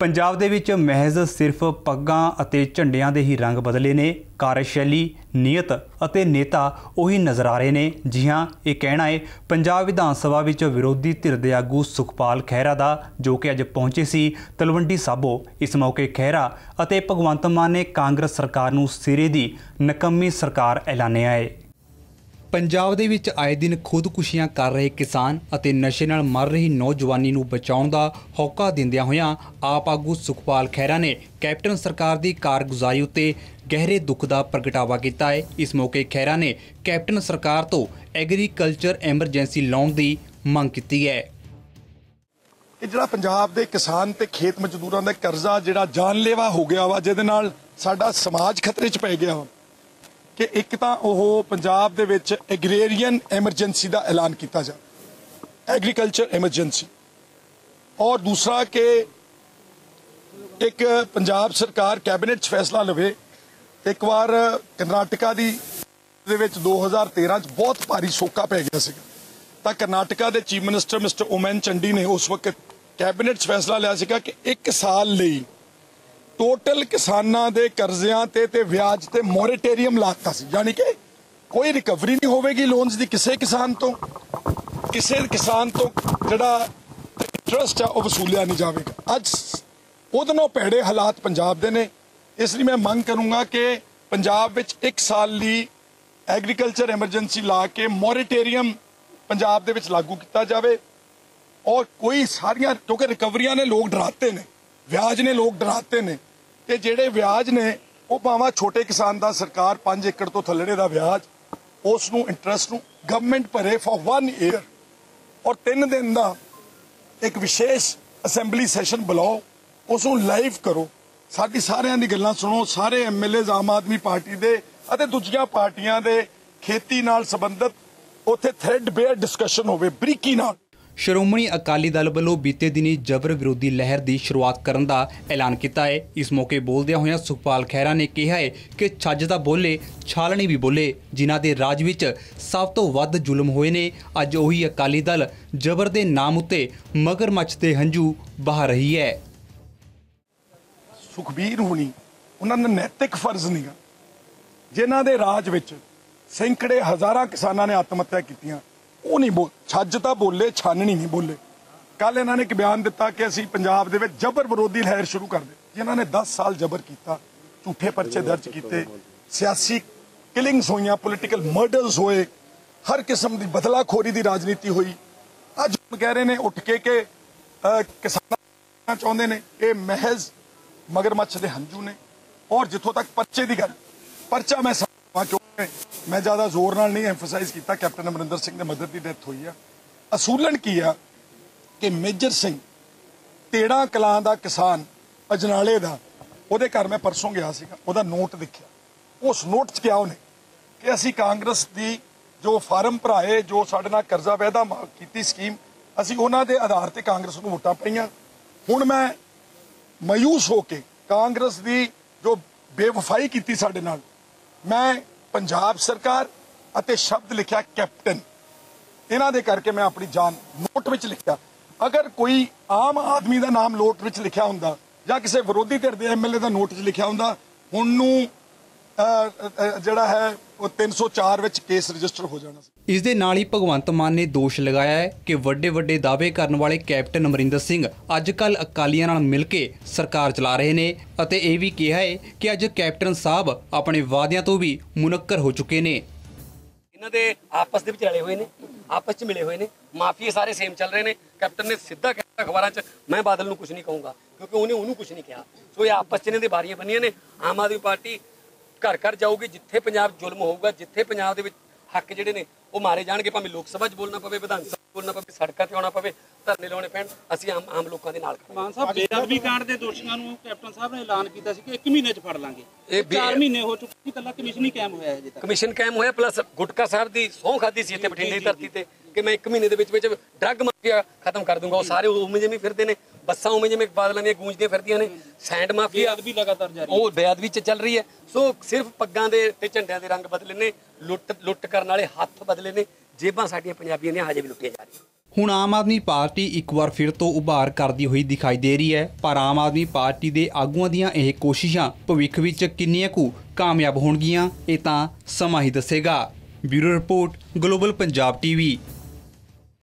ਪੰਜਾਬ ਦੇ ਵਿੱਚ ਮਹਿਜ਼ ਸਿਰਫ ਪੱਗਾਂ ਅਤੇ ਝੰਡਿਆਂ ਦੇ ਹੀ ਰੰਗ ਬਦਲੇ ਨੇ। ਕਾਰਜਸ਼ੈਲੀ ਨੀਅਤ ਅਤੇ ਨੇਤਾ ਉਹੀ ਨਜ਼ਰ ਆ ਰਹੇ ਨੇ। ਜੀ ਹਾਂ, ਇਹ ਕਹਿਣਾ ਹੈ, ਪੰਜਾਬ ਵਿਧਾਨ ਸਭਾ ਵਿੱਚ ਵਿਰੋਧੀ ਧਿਰ ਦੇ ਆਗੂ ਸੁਖਪਾਲ ਖਹਿਰਾ ਦਾ, ਜੋ ਕਿ ਅੱਜ ਪਹੁੰਚੇ ਸੀ, ਤਲਵੰਡੀ ਸਾਬੋ। ਇਸ ਮੌਕੇ ਖਹਿਰਾ ਅਤੇ ਭਗਵੰਤ ਮਾਨ ਨੇ ਕਾਂਗਰਸ ਸਰਕਾਰ ਨੂੰ ਸਿਰੇ ਦੀ ਨਕੰਮੀ ਸਰਕਾਰ ਐਲਾਨਿਆ ਹੈ। ਪੰਜਾਬ ਦੇ ਵਿੱਚ ਆਏ ਦਿਨ ਖੁਦਕੁਸ਼ੀਆਂ ਕਰ ਰਹੇ ਕਿਸਾਨ ਅਤੇ ਨਸ਼ੇ ਨਾਲ ਮਰ ਰਹੀ ਨੌਜਵਾਨੀ ਨੂੰ ਬਚਾਉਣ ਦਾ ਹੌਕਾ ਦਿੰਦਿਆਂ ਹੋਇਆਂ ਆਪ ਆਗੂ ਸੁਖਪਾਲ ਖਹਿਰਾ ਨੇ ਕੈਪਟਨ ਸਰਕਾਰ ਦੀ ਕਾਰਗੁਜ਼ਾਰੀ ਉੱਤੇ ਗਹਿਰੇ ਦੁੱਖ ਦਾ ਪ੍ਰਗਟਾਵਾ ਕੀਤਾ ਹੈ। ਇਸ ਮੌਕੇ ਖਹਿਰਾ ਨੇ ਕੈਪਟਨ ਸਰਕਾਰ ਤੋਂ ਐਗਰੀਕਲਚਰ ਐਮਰਜੈਂਸੀ ਲਾਉਣ ਦੀ ਮੰਗ ਕੀਤੀ ਹੈ। ਇਹ ਜਿਹੜਾ ਪੰਜਾਬ ਦੇ ਕਿਸਾਨ ਤੇ ਖੇਤ ਮਜ਼ਦੂਰਾਂ ਦਾ ਕਰਜ਼ਾ ਜਿਹੜਾ ਜਾਨਲੇਵਾ ਹੋ ਗਿਆ ਵਾ, ਜਿਹਦੇ ਨਾਲ ਸਾਡਾ ਸਮਾਜ ਖਤਰੇ 'ਚ ਪੈ ਗਿਆ ਵਾ। ਕਿ ਇੱਕ ਤਾਂ ਉਹ ਪੰਜਾਬ ਦੇ ਵਿੱਚ ਐਗਰੀਰੀਅਨ ਐਮਰਜੈਂਸੀ ਦਾ ਐਲਾਨ ਕੀਤਾ ਜਾ ਐਗਰੀਕਲਚਰ ਐਮਰਜੈਂਸੀ ਔਰ ਦੂਸਰਾ ਕਿ ਇੱਕ ਪੰਜਾਬ ਸਰਕਾਰ ਕੈਬਨਿਟ 'ਚ ਫੈਸਲਾ ਲਵੇ, ਇੱਕ ਵਾਰ ਕਰਨਾਟਕਾ ਦੀ ਦੇ ਵਿੱਚ 2013 'ਚ ਬਹੁਤ ਭਾਰੀ ਸੋਕਾ ਪੈ ਗਿਆ ਸੀਗਾ। ਤਾਂ ਕਰਨਾਟਕਾ ਦੇ chief minister mister Oommen Chandy ਨੇ ਉਸ ਵਕਤ ਕੈਬਨਿਟ 'ਚ ਫੈਸਲਾ ਲਿਆ ਸੀਗਾ ਕਿ 1 ਸਾਲ ਲਈ ਟੋਟਲ ਕਿਸਾਨਾਂ ਦੇ ਕਰਜ਼ਿਆਂ ਤੇ ਤੇ ਵਿਆਜ ਤੇ ਮੋਰੇਟੇਰੀਅਮ ਲਾਤਾ ਸੀ। ਯਾਨੀ ਕਿ ਕੋਈ ਰਿਕਵਰੀ ਨਹੀਂ ਹੋਵੇਗੀ ਲੋਨਸ ਦੀ ਕਿਸੇ ਕਿਸਾਨ ਤੋਂ, ਕਿਸੇ ਕਿਸਾਨ ਤੋਂ ਜਿਹੜਾ ਇੰਟਰਸਟ ਆ ਉਹ ਵਸੂਲਿਆ ਨਹੀਂ ਜਾਵੇਗਾ। ਅੱਜ ਉਹਦੇ ਨਾਲੋਂ ਭੈੜੇ ਹਾਲਾਤ ਪੰਜਾਬ ਦੇ ਨੇ। ਇਸ ਲਈ ਮੈਂ ਮੰਗ ਕਰੂੰਗਾ ਕਿ ਪੰਜਾਬ ਵਿੱਚ 1 ਸਾਲ ਲਈ ਐਗਰੀਕਲਚਰ ਐਮਰਜੈਂਸੀ ਲਾ ਕੇ ਮੋਰੇਟੇਰੀਅਮ ਪੰਜਾਬ ਦੇ ਵਿੱਚ ਲਾਗੂ ਕੀਤਾ ਜਾਵੇ। ਔਰ ਕੋਈ ਸਾਰੀਆਂ, ਕਿਉਂਕਿ ਰਿਕਵਰੀਆਂ ਨੇ ਲੋਕ ਡਰਾਤੇ ਨੇ, ਵਿਆਜ ਨੇ ਲੋਕ ਡਰਾਤੇ ਨੇ। ਤੇ ਜਿਹੜੇ ਵਿਆਜ ਨੇ, ਉਹ ਭਾਵੇਂ ਛੋਟੇ ਕਿਸਾਨ ਦਾ ਸਰਕਾਰ 5 ਏਕੜ ਤੋਂ ਥੱਲੜੇ ਦਾ ਵਿਆਜ ਉਸ ਨੂੰ ਇੰਟਰਸਟ ਨੂੰ ਗਵਰਨਮੈਂਟ ਭਰੇ ਫॉर 1 ਈਅਰ ਔਰ 3 ਦਿਨ ਦਾ ਇੱਕ ਵਿਸ਼ੇਸ਼ ਅਸੈਂਬਲੀ ਸੈਸ਼ਨ ਬੁਲਾਓ ਉਸ ਨੂੰ ਲਾਈਵ ਕਰੋ। ਸਾਡੀ ਸਾਰਿਆਂ ਦੀ ਗੱਲਾਂ ਸੁਣੋ, ਸਾਰੇ ਐਮਐਲਏਜ਼ ਆਮ ਆਦਮੀ ਪਾਰਟੀ ਦੇ ਅਤੇ ਦੂਜੀਆਂ ਪਾਰਟੀਆਂ ਦੇ ਖੇਤੀ ਨਾਲ ਸੰਬੰਧਿਤ, ਉੱਥੇ ਥ੍ਰੈਡ ਬੇਅਰ ਡਿਸਕਸ਼ਨ ਹੋਵੇ, ਬਰੀਕੀ ਨਾਲ। ਸ਼੍ਰੋਮਣੀ ਅਕਾਲੀ ਦਲ ਵੱਲੋਂ ਬੀਤੇ ਦਿਨੀ ਜਬਰ ਵਿਰੋਧੀ ਲਹਿਰ ਦੀ ਸ਼ੁਰੂਆਤ ਕਰਨ ਦਾ ਐਲਾਨ ਕੀਤਾ ਹੈ। ਇਸ ਮੌਕੇ ਬੋਲਦਿਆਂ ਹੋਇਆਂ ਸੁਖਪਾਲ ਖਹਿਰਾ ਨੇ ਕਿਹਾ ਹੈ ਕਿ ਛੱਜ ਦਾ ਬੋਲੇ, ਛਾਲਣੀ ਵੀ ਬੋਲੇ, ਜਿਨ੍ਹਾਂ ਦੇ ਰਾਜ ਵਿੱਚ ਸਭ ਤੋਂ ਵੱਧ ਜ਼ੁਲਮ ਹੋਏ ਨੇ, ਅੱਜ ਉਹੀ ਅਕਾਲੀ ਦਲ ਜਬਰ ਦੇ ਨਾਮ ਉੱਤੇ ਮਗਰਮੱਛ ਦੇ ਹੰਝੂ ਬਹਾ ਰਹੀ ਹੈ। ਸੁਖਬੀਰ ਹੋਣੀ, ਉਹਨਾਂ ਦਾ ਨੈਤਿਕ ਫਰਜ਼ ਨਹੀਂਗਾ। ਜਿਨ੍ਹਾਂ ਦੇ ਰਾਜ ਵਿੱਚ ਸੈਂਕੜੇ ਹਜ਼ਾਰਾਂ ਕਿਸਾਨਾਂ ਨੇ ਆਤਮ ਹੱਤਿਆ ਕੀਤੀਆਂ ਉਹ ਨਹੀਂ ਬੋਲ ਛੱਜ ਤਾਂ ਬੋਲੇ ਛਾਨਣੀ ਨਹੀਂ ਬੋਲੇ। ਕੱਲ ਇਹਨਾਂ ਨੇ ਇੱਕ ਬਿਆਨ ਦਿੱਤਾ ਕਿ ਅਸੀਂ ਪੰਜਾਬ ਦੇ ਵਿੱਚ ਜਬਰ ਵਿਰੋਧੀ ਲਹਿਰ ਸ਼ੁਰੂ ਕਰ ਦੇ ਜਿਨ੍ਹਾਂ ਨੇ 10 ਸਾਲ ਜਬਰ ਕੀਤਾ, ਝੂਠੇ ਪਰਚੇ ਦਰਜ ਕੀਤੇ, ਸਿਆਸੀ ਕਿਲਿੰਗਸ ਹੋਈਆਂ ਪੋਲੀਟੀਕਲ ਮਰਡਰਸ ਹੋਏ, ਹਰ ਕਿਸਮ ਦੀ ਬਦਲਾਖੋਰੀ ਦੀ ਰਾਜਨੀਤੀ ਹੋਈ। ਅੱਜ ਕਹਿ ਰਹੇ ਨੇ, ਉੱਠ ਕੇ ਕਿ ਕਿਸਾਨਾਂ ਚਾਹੁੰਦੇ ਨੇ, ਇਹ ਮਹਿਜ਼ ਮਗਰਮੱਛ ਦੇ ਹੰਝੂ ਨੇ। ਔਰ ਜਿੱਥੋਂ ਤੱਕ ਪਰਚੇ ਦੀ ਗੱਲ ਪਰਚਾ ਮੈਂ ਮੈਂ ਜ਼ਿਆਦਾ ਜ਼ੋਰ ਨਾਲ ਨਹੀਂ ਐਮਫਸਾਈਜ਼ ਕੀਤਾ ਕੈਪਟਨ ਅਮਰਿੰਦਰ ਸਿੰਘ ਦੇ ਮਦਰ ਦੀ ਡੈਥ ਹੋਈ ਆ। ਅਸੂਲਨ ਕੀ ਆ ਕਿ ਮੇਜਰ ਸਿੰਘ ਤੇੜਾ ਕਲਾਂ ਦਾ ਕਿਸਾਨ, ਅਜਨਾਲੇ ਦਾ, ਉਹਦੇ ਘਰ ਮੈਂ ਪਰਸੋਂ ਗਿਆ ਸੀਗਾ, ਉਹਦਾ ਨੋਟ ਦੇਖਿਆ। ਉਸ ਨੋਟ 'ਚ ਕਿਹਾ ਉਹਨੇ ਕਿ ਅਸੀਂ ਕਾਂਗਰਸ ਦੀ ਜੋ ਫਾਰਮ ਭਰਾਏ, ਜੋ ਸਾਡੇ ਨਾਲ ਕਰਜ਼ਾ ਵਾਅਦਾ ਮ- ਕੀਤੀ ਸਕੀਮ ਅਸੀਂ ਉਹਨਾਂ ਦੇ ਆਧਾਰ ਤੇ ਕਾਂਗਰਸ ਨੂੰ ਵੋਟਾਂ ਪਈਆਂ। ਹੁਣ ਮੈਂ ਮਾਯੂਸ ਹੋ ਕੇ ਕਾਂਗਰਸ ਦੀ ਜੋ ਬੇਵਫਾਈ ਕੀਤੀ ਸਾਡੇ ਨਾਲ, ਮੈਂ ਪੰਜਾਬ ਸਰਕਾਰ ਅਤੇ ਸ਼ਬਦ ਲਿਖਿਆ ਕੈਪਟਨ। ਇਹਨਾਂ ਦੇ ਕਰਕੇ ਮੈਂ ਆਪਣੀ ਜਾਨ ਨੋਟ ਵਿੱਚ ਲਿਖਿਆ। ਅਗਰ ਕੋਈ ਆਮ ਆਦਮੀ ਦਾ ਨਾਮ ਨੋਟ ਵਿੱਚ ਲਿਖਿਆ ਹੁੰਦਾ ਜਾਂ ਕਿਸੇ ਵਿਰੋਧੀ ਧਿਰ ਦੇ ਐਮਐਲਏ ਦਾ ਨੋਟ 'ਚ ਲਿਖਿਆ ਹੁੰਦਾ, ਹੁਣ ਨੂੰ ਜਿਹੜਾ ਹੈ ਉਹ 304 ਵਿੱਚ ਕੇਸ ਰਜਿਸਟਰ ਹੋ ਜਾਣਾ ਸੀ। ਇਸ ਦੇ ਨਾਲ ਹੀ ਭਗਵੰਤ ਮਾਨ ਨੇ ਦੋਸ਼ ਲਗਾਇਆ ਹੈ ਕਿ ਵੱਡੇ ਵੱਡੇ ਦਾਅਵੇ ਕਰਨ ਵਾਲੇ ਕੈਪਟਨ ਅਮਰਿੰਦਰ ਸਿੰਘ ਅੱਜ ਕੱਲ ਅਕਾਲੀਆਂ ਨਾਲ ਮਿਲ ਕੇ ਸਰਕਾਰ ਚਲਾ ਰਹੇ ਨੇ ਅਤੇ ਇਹ ਵੀ ਕਿਹਾ ਹੈ ਕਿ ਅੱਜ ਕੈਪਟਨ ਸਾਹਿਬ ਆਪਣੇ ਵਾਅਦਿਆਂ ਤੋਂ ਵੀ ਮੁਨੱਕਰ ਹੋ ਚੁੱਕੇ ਨੇ। ਇਹਨਾਂ ਦੇ ਆਪਸ ਦੇ ਵਿੱਚ ਰਲੇ ਹੋਏ ਨੇ ਆਪਸ 'ਚ ਮਿਲੇ ਹੋਏ ਨੇ ਮਾਫੀਏ ਸਾਰੇ ਸੇਮ ਚੱਲ ਰਹੇ ਨੇ। ਕੈਪਟਨ ਨੇ ਸਿੱਧਾ ਕਹਿਤਾ ਅਖਬਾਰਾਂ 'ਚ ਮੈਂ ਬਾਦਲ ਨੂੰ ਕੁਝ ਨਹੀਂ ਕਹੂੰਗਾ ਕਿਉਂਕਿ ਉਹਨੇ ਉਹਨੂੰ ਕੁਝ ਨਹੀਂ ਕਿਹਾ। ਸੋ ਇਹ ਆਪਸ 'ਚ ਇਹਨਾਂ ਦੀ ਬਾਰੀਆਂ ਬੰਨੀਆਂ ਨੇ। ਆਮ ਆਦਮੀ ਪਾਰਟੀ ਘਰ ਘਰ ਜਾਊਗੀ ਜਿੱਥੇ ਪੰਜਾਬ ਜ਼ੁਲਮ ਹੋਊਗਾ ਜਿੱਥੇ ਪੰਜਾਬ ਦੇ ਵਿੱਚ ਹੱਕ ਜਿਹੜੇ ਨੇ ਉਹ ਮਾਰੇ ਜਾਣਗੇ। ਭਾਵੇਂ ਲੋਕ ਸਭਾ 'ਚ ਬੋਲਣਾ ਪਵੇ ਵਿਧਾਨ ਸਭਾ 'ਚ ਬੋਲਣਾ ਪਵੇ ਸੜਕਾਂ ਤੇ ਆਉਣਾ ਪਵੇ ਧਰਨੇ ਲਾਉਣੇ ਪੈਣ ਅਸੀਂ ਆਮ ਆਮ ਲੋਕਾਂ ਦੇ ਨਾਲ ਖੜੇ ਮਾਨ ਸਾਹਿਬ ਬੇਅਦਬੀ ਕਾਂਡ ਦੇ ਦੋਸ਼ੀਆਂ ਨੂੰ ਕੈਪਟਨ ਸਾਹਿਬ ਨੇ ਐਲਾਨ ਕੀਤਾ ਸੀ ਕਿ 1 ਮਹੀਨੇ 'ਚ ਫੜ ਲਾਂਗੇ। ਇਹ ਬੇ- 4 ਮਹੀਨੇ ਹੋ ਚੁੱਕੇ ਸੀ ਕੱਲਾ ਕਮਿਸ਼ਨ ਹੀ ਕਾਇਮ ਹੋਇਆ ਹੈ ਅਜੇ ਤੱਕ। ਕਮਿਸ਼ਨ ਕਾਇਮ ਹੋਇਆ ਪਲੱਸ ਗੁਟਕਾ ਸਾਹਿਬ ਦੀ ਸਹੁੰ ਖਾਦੀ ਸੀ ਇੱਥੇ ਬਠਿੰਡੇ ਦੀ ਧਰਤੀ ਤੇ। ਕਿ ਮੈਂ 1 ਮਹੀਨੇ ਦੇ ਵਿੱਚ ਵਿੱਚ ਡਰੱਗ ਮਾਫੀਆ ਖਤਮ ਕਰ ਦੂੰਗਾ। ਉਹ ਸਾਰੇ ਉਵੇਂ ਜਿਵੇਂ ਫਿਰਦੇ ਨੇ ਬੱਸਾਂ ਉਵੇਂ ਜਿਵੇਂ ਬਾਦਲਾਂ ਦੀਆਂ ਗੂੰਜਦੀਆਂ ਫਿਰਦੀਆਂ ਨੇ ਸੈਂਡ ਮਾਫੀਆ। ਬੇਅਦਬੀ ਲਗਾਤਾਰ ਜਾਰੀ ਉਹ ਬੇਅਦਬੀ ਚ ਚੱਲ ਰਹੀ ਹੈ। ਸੋ ਸਿਰਫ ਪੱਗਾਂ ਦੇ ਤੇ ਝੰਡਿਆਂ ਦੇ ਰੰਗ ਬਦਲੇ ਨੇ ਲੁੱਟ ਲੁੱਟ ਕਰਨ ਵਾਲੇ ਹੱਥ ਬਦਲੇ ਨੇ ਜੇਬਾਂ ਸਾਡੀਆਂ ਪੰਜਾਬੀਆਂ ਦੀਆਂ ਹਜੇ ਵੀ ਲੁੱਟੀਆਂ ਜਾ ਰਹੀਆਂ। ਹੁਣ ਆਮ ਆਦਮੀ ਪਾਰਟੀ ਇੱਕ ਵਾਰ ਫਿਰ ਤੋਂ ਉਭਾਰ ਕਰਦੀ ਹੋਈ ਦਿਖਾਈ ਦੇ ਰਹੀ ਹੈ ਪਰ ਆਮ ਆਦਮੀ ਪਾਰਟੀ ਦੇ ਆਗੂਆਂ ਦੀਆਂ ਇਹ ਕੋਸ਼ਿਸ਼ਾਂ ਭਵਿੱਖ ਵਿੱਚ ਕਿੰਨੀਆਂ ਕੁ ਕਾਮਯਾਬ ਹੋਣਗੀਆਂ ਇਹ ਤਾਂ ਸਮਾਂ ਹੀ ਦੱਸੇਗਾ। Bureau report global Punjab TV.